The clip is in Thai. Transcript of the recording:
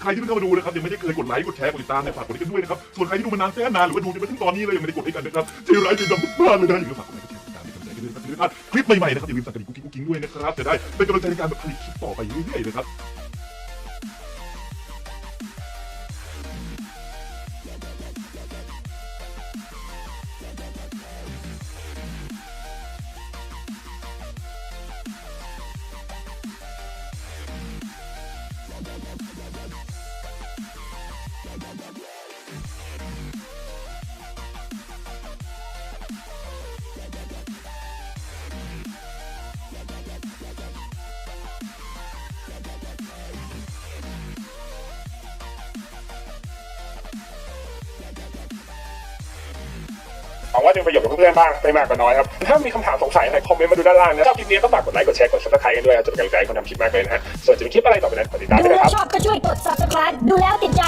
ใครที่เพิ่งเข้ามาดูนะครับยังไม่ได้เคยกดไลค์กดแชร์กดติดตามเนี่ยฝากกดไลค์กันด้วยนะครับส่วนใครที่ดูมานานแสนนานหรือว่าดูจนมาถึงตอนนี้เลยยังไม่ได้กดให้กันนะครับจะไลค์จดำมานเลยนะอย่าลืมฝากกดไลค์กดแชร์กดติดตามเป็นกำลังใจกันด้วยนะครับคลิปใหม่ๆนะครับอย่าลืมสั่นกระดิ่งกุ๊กกิ๊งกุ๊กกิ๊งด้วยนะครับจะได้เป็นกำลังใจในการแบบผลิตคลิปต่อไปเรื่อยๆนะครับ วังว่าจะเป็นประโยชน์กับเพื่อนๆบ้างไม่มากก็น้อยครับ ถ้ามีคำถามสงสัยอะไรคอมเมนต์มาดูด้านล่างนะชอบคลิปนี้ก็ฝากกดไลค์กดแชร์กดซับสไครต์กันด้วยนะจะเป็นกำลังใจคนทำคลิปมากเลยนะฮะส่วนจะมีคลิปอะไรต่อไปนั้นกดติดตามดูด้วยนะครับชอบก็ช่วยกด subscribe ดูแล้วติดใจ